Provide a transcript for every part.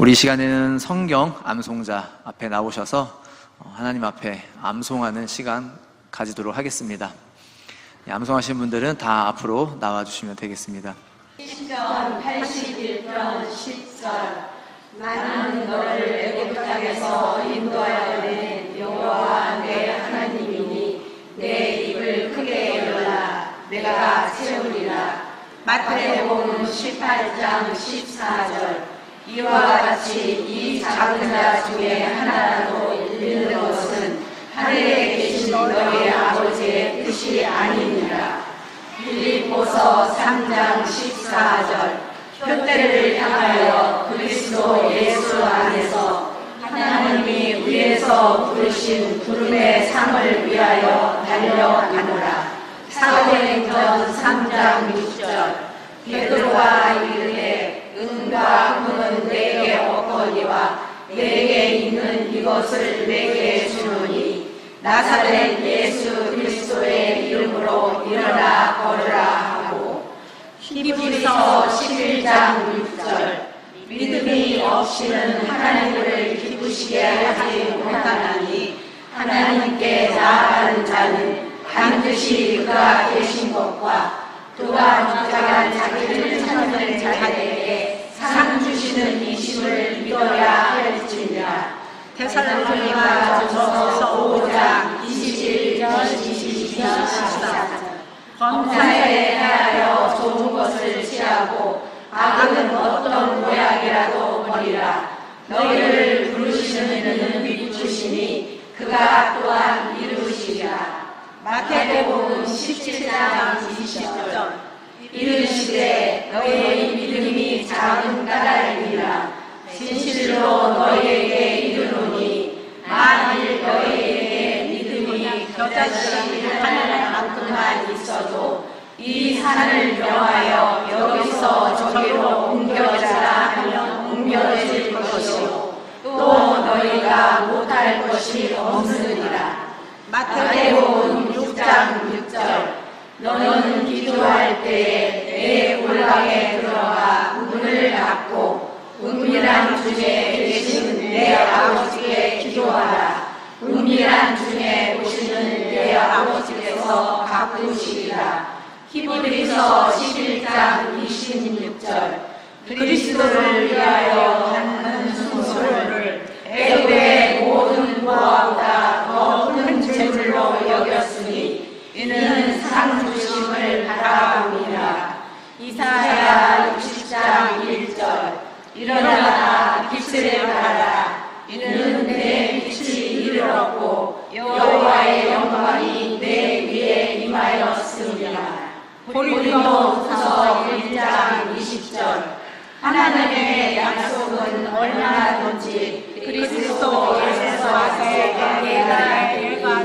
우리 이 시간에는 성경 암송자 앞에 나오셔서 어, 하나님 앞에 암송하는 시간 가지도록 하겠습니다. 네, 암송하신 분들은 다 앞으로 나와주시면 되겠습니다. 10편 81편 10절 나는 너를 애굽 땅에서 인도하여 낸 여호와 내 하나님이니 내 입을 크게 열라 내가 채우리라 마태복음 18장 14절 이와 같이 이 작은 자 중에 하나라도 잃는 것은 하늘에 계신 너희 아버지의 뜻이 아니니라. 빌립보서 3장 14절 표대를 향하여 그리스도 예수 안에서 하나님이 위에서 부르신 부름의 상을 위하여 달려가노라. 사도행전 3장 6절 베드로가 이르되 은과 없거니와 내게 있는 이것을 내게 주노니 나사렛 예수 그리스도의 이름으로 일어나 걸으라 하고. 히브리서 11장 6절. 믿음이 없이는 하나님을 기쁘시게 하지 못하나니 하나님께 나아가는 자는 반드시 그가 계신 것과 그가 자기를 찾는 자에 할지니라 테살로니가전서 5장 21절 22절 14절 범사에 대하여 좋은 것을 취하고 악은 어떤 모양이라도 버리라 너희를 부르시는 이는 믿으시니 그가 또한 이루시리라 마태복음 17장 20절 이르시되 너희의 믿음이 작은 까닭이니라 진실로 너희에게 만일 너희에게 믿음이 겨자씨 하늘만큼만 있어도 이 산을 명하여 여기서 저기로 옮겨져라 하면 옮겨질 것이요. 또 너희가 못할 것이 없으리라. 마태복음 6장 6절. 너는 기도할 때에 내 올방에 들어가 문을 닫고 은밀한 중에 계신 내 아버지께 기도하라. 은밀한 중에 오시는 내 아버지께서 바꾸시리라. 히브리서 11장 26절. 그리스도를 위하여 하는 순소를 애굽의 모든 부하보다 더 큰 재물로 여겼으니 이는 상 주심을 바라봅니다. 이사야 60장 1절. 일어나라 빛을 발하라 고린도 후서 1장 20절 하나님의 약속은 얼마든지 그리스도 예수와 내가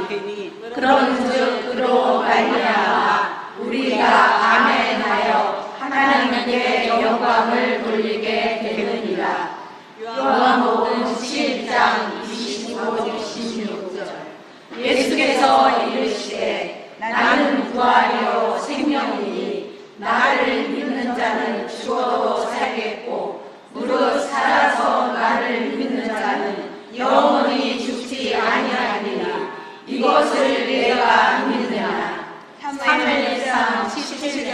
되니 그런즉 그로 말미암아 우리가 아멘하여 하나님께 영광을 돌리게 되느니라. 요한복음 7장 25, 26절 예수께서 이르시되 나는 부활이요 생명이니 나를 믿는 자는 죽어도 살겠고 무릇 살아서 나를 믿는 자는 영원히 죽지 아니하리라 이것을 내가 믿느냐 사무엘상 17장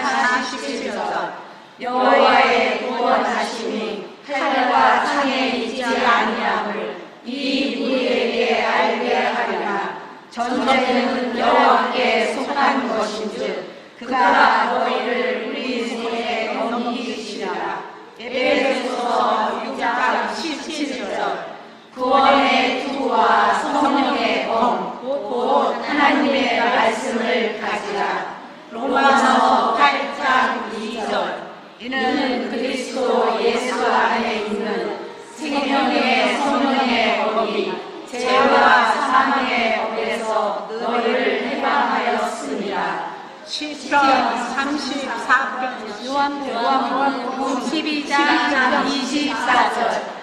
47절 여호와의 구원하심이 하늘과 땅에 있지 아니함을 이 우리에게 알게 하리라 전쟁은 여호와께 속한 것인즉 그가 너희를 우리 손에 넘기시리라 에베소서 6장 17절 구원의 투와 성령의 검, 곧 하나님의 말씀을 가지라. 로마서 8장 2절. 이는 그리스도 예수 안에 있는 생명의 성령의 법이 죄와 사망의 법에서 너희를 해방하였습니다. 시편 34편 요한복음 12장 24절.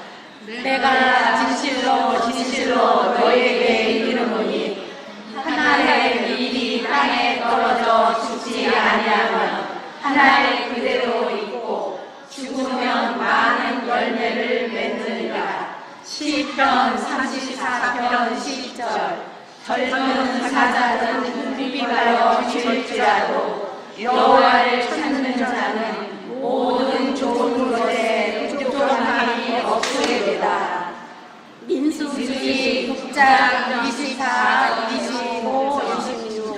내가 진실로 진실로 너희에게 이르노니 하나의 일이 땅에 떨어져 죽지 아니하면 하나의 그대로 있고 죽으면 많은 열매를 맺 시편 34편 10절 젊은 사자는 비비하여 줄지라도 여호와를 찾는 자는 모든 좋은 것에 부족함이 없게 되다. 민수기 6장 24, 25, 26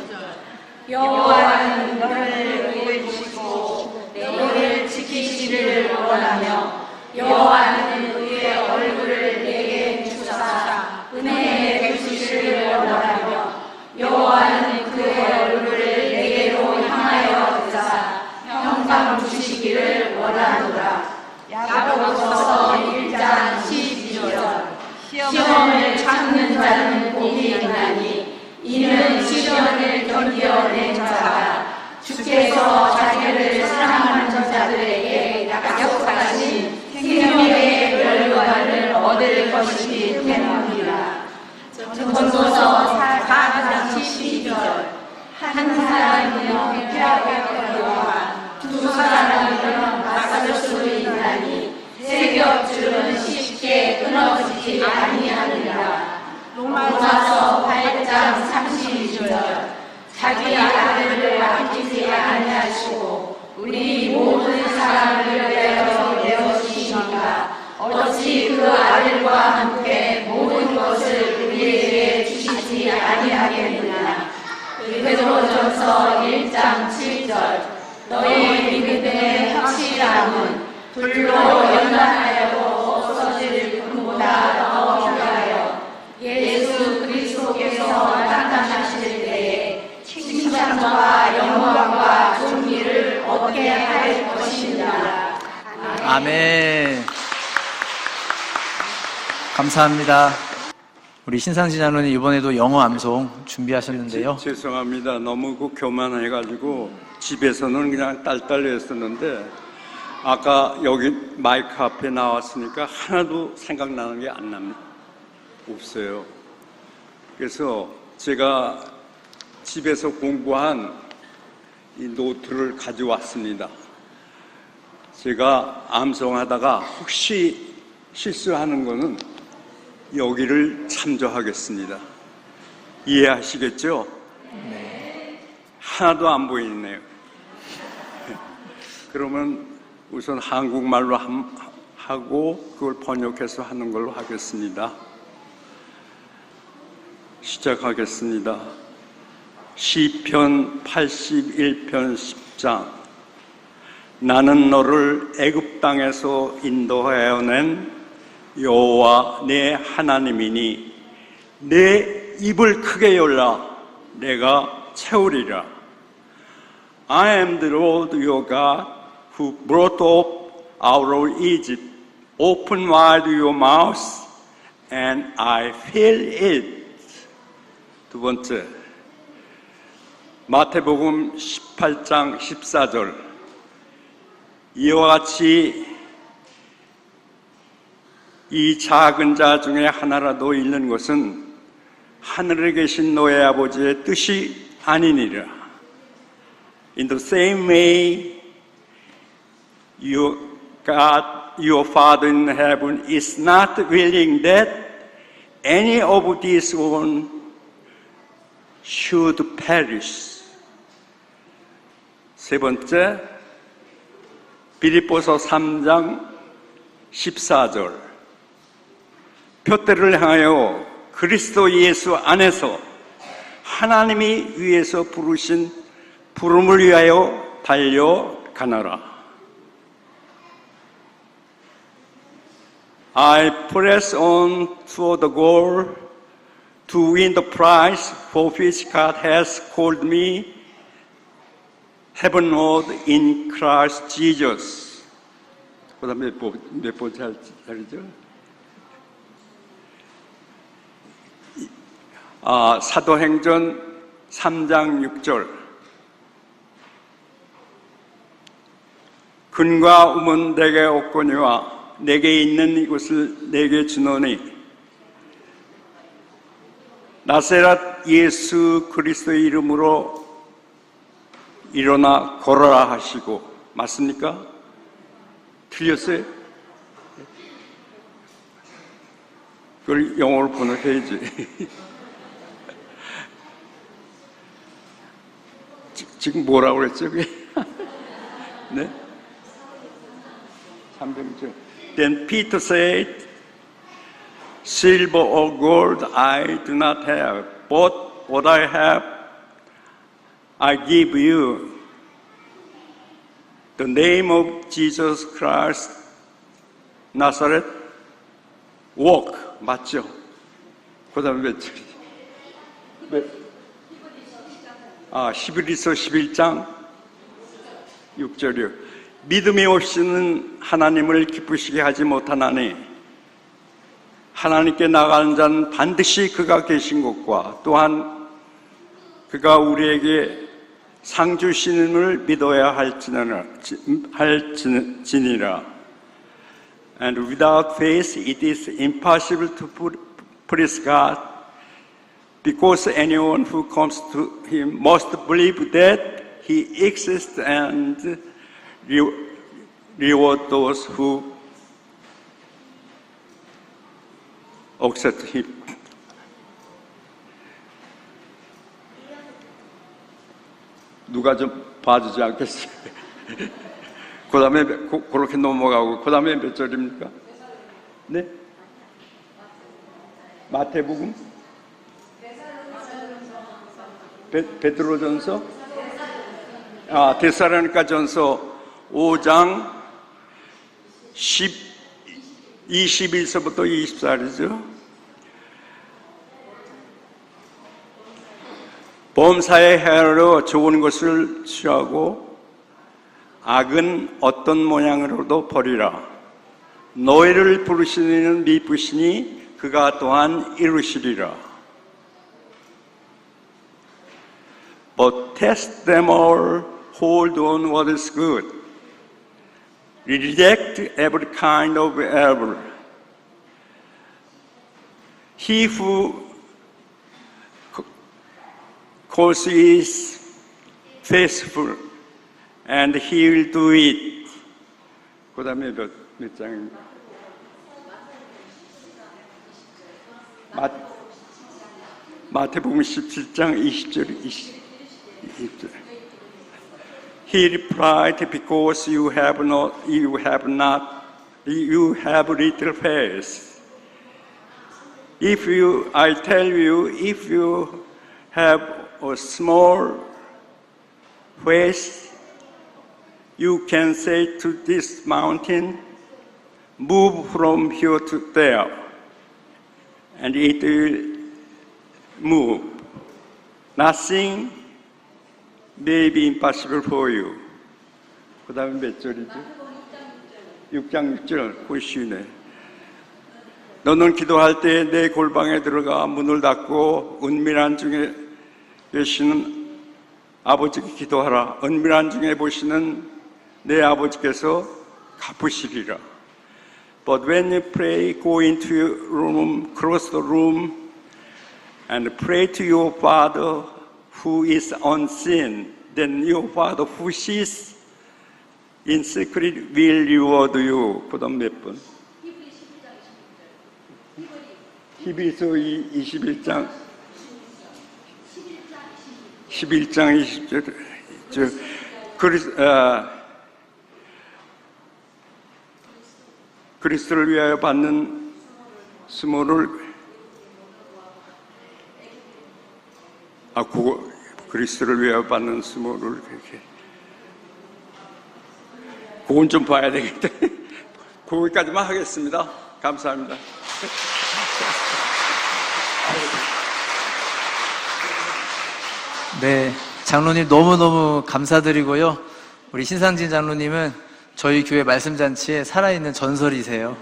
여호와는 너를 구해주시고 너를 지키시를 원하며 여호와는 그의 얼굴을 내게 주사 은혜 베푸시를 원하며 여호와는 그의 얼굴을 내게로 향하여 주사 평강 주시기를 원하노라 야고보서 1장 12절 시험을 참는 자는 복이 있나니 이는 시련을 견뎌낸 자가 주께서 자기를 사랑하는 자들에게 약속하신 생명의 멸관을 얻을 것이기 때문이라. 전도서 4장 12절 한 사람이면 패하겠거니와 두 사람이면 맞설 수 있나니 세 겹줄은 쉽게 끊어지지 아니하느니라. 로마서 8장 32절. 자기 아들을 아끼지 아니하시고 우리 모든 사람을 위하여 내어주시니까 어찌 그 아들과 함께 모든 것을 우리에게 주시지 아니하겠느냐. 베드로전서 1장 7절 너희 믿음의 확실함은 불로 연단하여도 없어질 금보다 더 귀하여 예수 그리스도께서 나타나실 때에 칭찬과 영광과 존귀를 얻게 할 것입니다. 아멘. 감사합니다. 우리 신상진 장로님 이번에도 영어 암송 준비하셨는데요. 제- 죄송합니다. 너무 그 교만해가지고 집에서는 그냥 딸딸했었는데 아까 여기 마이크 앞에 나왔으니까 하나도 생각나는 게 안 납니다. 없어요. 그래서 제가 집에서 공부한 이 노트를 가져왔습니다. 제가 암송하다가 혹시 실수하는 거는 여기를 참조하겠습니다. 이해하시겠죠? 하나도 안 보이네요. 그러면 우선 한국말로 함- 하고 그걸 번역해서 하는 걸로 하겠습니다. 시작하겠습니다. 시편 81편 10장 나는 너를 애굽 땅에서 인도하여 낸 여호와 내 하나님이니 내 입을 크게 열라 내가 채우리라 I am the Lord your God who brought up of Egypt open wide your mouth and I fill it 두 번째 마태복음 18장 14절 이와 같이 이 작은 자 중에 하나라도 잃는 것은 하늘에 계신 너의 아버지의 뜻이 아니니라. In the same way, your God, your Father in heaven is not willing that any of these one should perish. 세 번째, 빌립보서 3장 14절. 표대를 향하여 그리스도 예수 안에서 하나님이 위에서 부르신 부름을 위하여 달려가노라. I press on toward the goal to win the prize for which God has called me heavenward in Christ Jesus. 그 다음에 몇번 잘리죠? 아, 사도행전 3장 6절. 근과 음은 내게 없거니와 내게 있는 이것을 내게 주노니 나세렛 예수 그리스도의 이름으로 일어나 걸어라 하시고 맞습니까? 틀렸어요? 그걸 영어로 번역해야지. 지- 지금 뭐라고 그랬죠? 네? 300절. Then Peter said, Silver or gold I do not have, but what I have I give you. The name of Jesus Christ, Nazareth, walk. 맞죠? 그 다음에 몇 절? 몇? 아, 11에서 11장 6절이요. 믿음이 없이는 하나님을 기쁘시게 하지 못하나니 하나님께 나가는 자는 반드시 그가 계신 것과 또한 그가 우리에게 상 주시는을 믿어야 할지니라. 할지니라. And without faith it is impossible to please God because anyone who comes to him must believe that he exists and reward those who accept him. 누가 좀 봐주지 않겠어요? 그 다음에 그렇게 넘어가고 그 다음에 몇 절입니까? 네? 마태복음? 베, 베드로전서? 아, 데살로니가 전서 5장 10, 21서부터 24절이죠. 범사에 헤아려 좋은 것을 취하고 악은 어떤 모양으로도 버리라. 너희를 부르시는 미쁘시니 그가 또한 이루시리라. But test them all, hold on what is good. Reject every kind of evil. He who calls is faithful, and he will do it. 그 다음에 몇, 몇 장입니까? 마, 마태복음 17장 20절, 20, 20절. He replied, because you have not, you have not, you have little faith. If you, I tell you, if you have a small faith, you can say to this mountain, move from here to there, and it will move. Nothing may be impossible for you. 그 다음에 몇 절이죠? 6장 6절, 보시네. 너는 기도할 때 내 골방에 들어가 문을 닫고 은밀한 중에 계시는 아버지께 기도하라. 은밀한 중에 보시는 내 아버지께서 갚으시리라. But when you pray, go into your room, close the room, and pray to your Father who is unseen. Then your Father who sees in secret will reward you. 그 다음 몇 번? 히브리서 21장 11장 20절 저 그리스 아, 그리스도를 위하여 받는 수모를 아 그거 그리스도를 위하여 받는 수모를 그렇게 그건 좀 봐야 되겠다. 거기까지만 하겠습니다. 감사합니다. 네, 장로님 너무너무 감사드리고요. 우리 신상진 장로님은 저희 교회 말씀잔치에 살아있는 전설이세요.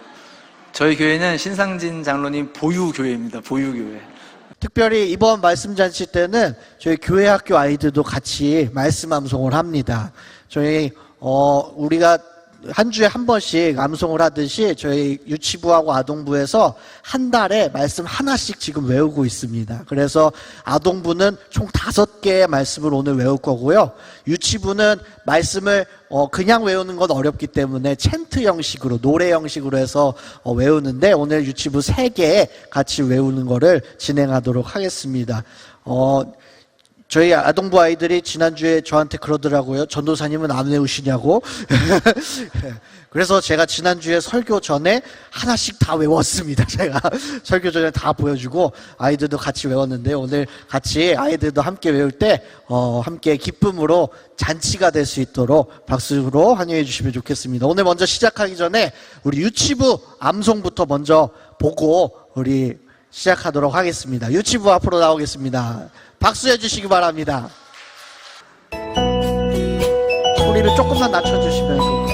저희 교회는 신상진 장로님 보유교회입니다. 보유교회. 특별히 이번 말씀 잔치 때는 저희 교회 학교 아이들도 같이 말씀 암송을 합니다. 저희 어 우리가 한 주에 한 번씩 암송을 하듯이 저희 유치부하고 아동부에서 한 달에 말씀 하나씩 지금 외우고 있습니다. 그래서 아동부는 총 다섯 개의 말씀을 오늘 외울 거고요. 유치부는 말씀을 어, 그냥 외우는 건 어렵기 때문에 챈트 형식으로 노래 형식으로 해서 어, 외우는데 오늘 유치부 세 개 같이 외우는 거를 진행하도록 하겠습니다. 어, 저희 아동부 아이들이 지난주에 저한테 그러더라고요. 전도사님은 안 외우시냐고. 그래서 제가 지난주에 설교 전에 하나씩 다 외웠습니다. 제가 설교 전에 다 보여주고 아이들도 같이 외웠는데 오늘 같이 아이들도 함께 외울 때 어, 함께 기쁨으로 잔치가 될 수 있도록 박수로 환영해 주시면 좋겠습니다. 오늘 먼저 시작하기 전에 우리 유치부 암송부터 먼저 보고 우리 시작하도록 하겠습니다. 유치부 앞으로 나오겠습니다. 박수해 주시기 바랍니다. 소리를 조금만 낮춰주시면 좋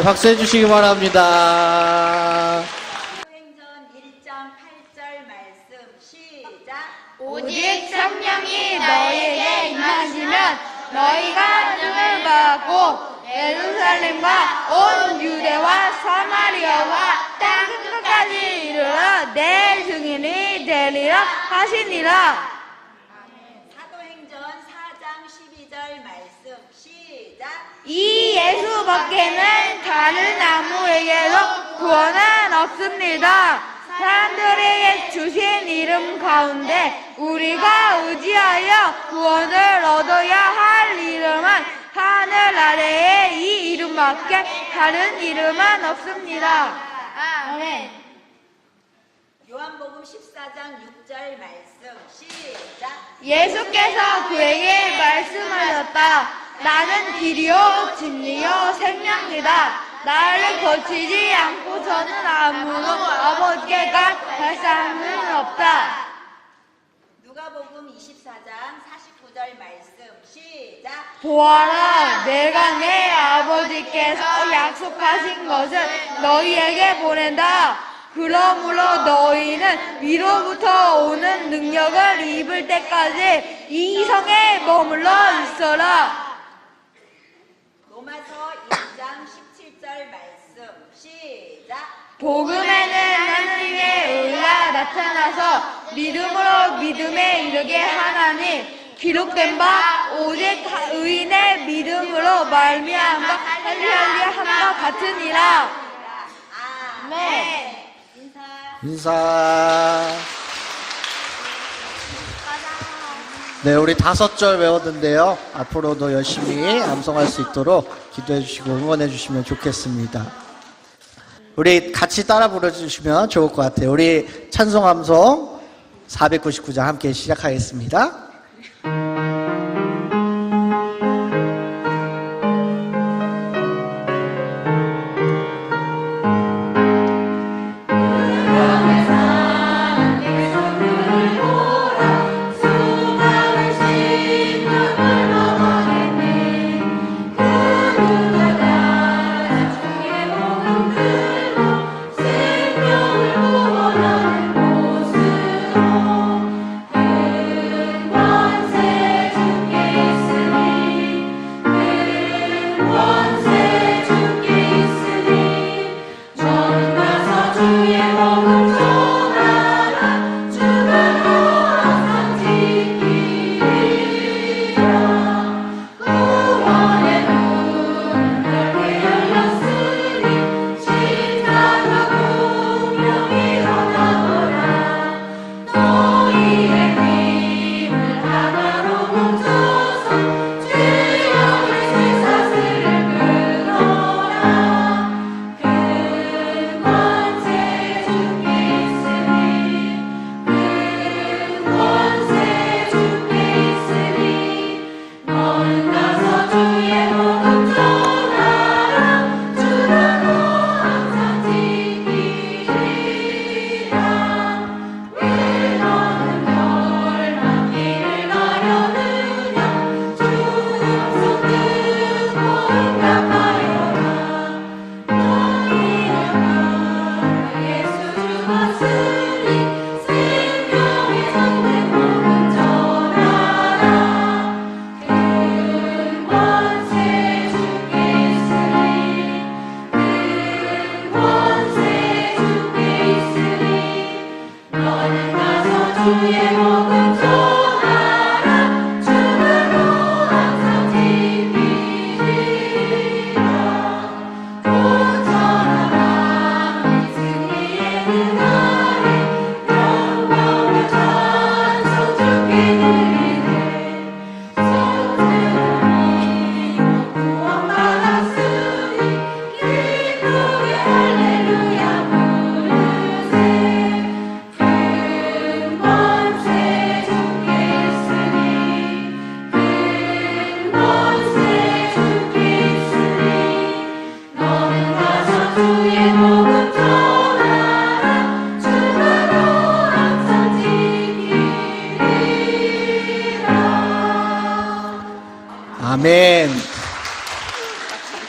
네, 박수해 주시기 바랍니다. 사도행전 1장 8절 말씀 시작. 오직 성령이 너희에게 임하시면 너희가 능을 받고 예루살렘과 온 유대와 사마리아와 땅 끝까지 이르러 내 증인이 되리라 하시니라. 사도행전 4장 12절 말씀 시작. 이 예수 밖에는 다른 아무에게도 구원은 없습니다. 사람들에게 주신 이름 가운데 우리가 의지하여 구원을 얻어야 할 이름은 하늘 아래에 이 이름밖에 다른 이름은 없습니다. 아멘. 요한복음 14장 6절 말씀 시작. 예수께서 그에게 말씀하셨다. 나는 길이요 진리요 생명이다. 나를 거치지 않고서는 아무도 아버지께 갈 사람은 없다. 누가복음 24장 49절 말씀 시작. 보아라, 내가 내 아버지께서 약속하신 것을 너희에게 보낸다. 그러므로 너희는 위로부터 오는 능력을 입을 때까지 이 성에 머물러 있어라. 로마서 1장 17절 말씀 시작. 복음에는 하나님의 의가 나타나서 믿음으로 믿음에 이르게 하나니 기록된 바 오직 의인의 믿음으로 말미암아 할리할리 한바 같으니라. 아멘. 인사. 인사. 네, 우리 다섯 절 외웠는데요. 앞으로도 열심히 암송할 수 있도록 기도해 주시고 응원해 주시면 좋겠습니다. 우리 같이 따라 불러주시면 좋을 것 같아요. 우리 찬송 암송 499장 함께 시작하겠습니다.